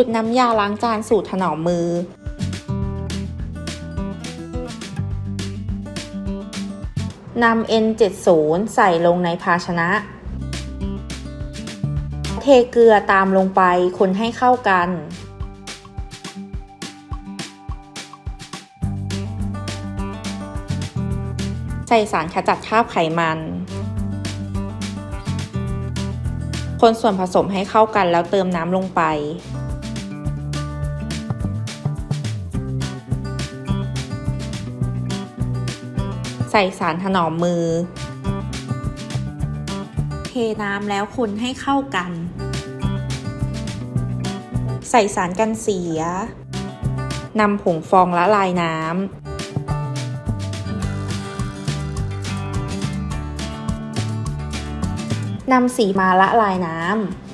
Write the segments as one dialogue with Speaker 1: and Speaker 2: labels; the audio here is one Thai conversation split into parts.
Speaker 1: ชุดน้ำยาล้างจานสูตรถนอมมือ นำ N70 ใส่ลงในภาชนะ เทเกลือตามลงไปคนให้เข้ากันใส่สารขจัดคราบไขมัน คนส่วนผสมให้เข้ากันแล้วเติมน้ำลงไป ใส่สารถนอมมือ เทน้ำแล้วคนให้เข้ากัน ใส่สารกันเสียนำผงฟองละลายน้ำนำสีมาละลายน้ำ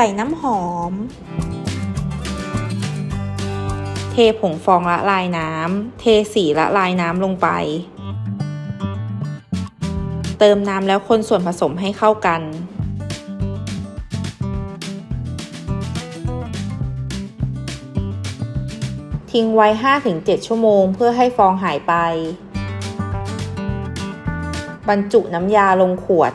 Speaker 1: ใส่น้ำหอม เทผงฟองละลายน้ำ เทสีละลายน้ำลงไป เติมน้ำแล้วคนส่วนผสมให้เข้ากันทิ้งไว้ 5-7 ชั่วโมงเพื่อให้ฟองหายไป บรรจุน้ำยาลงขวด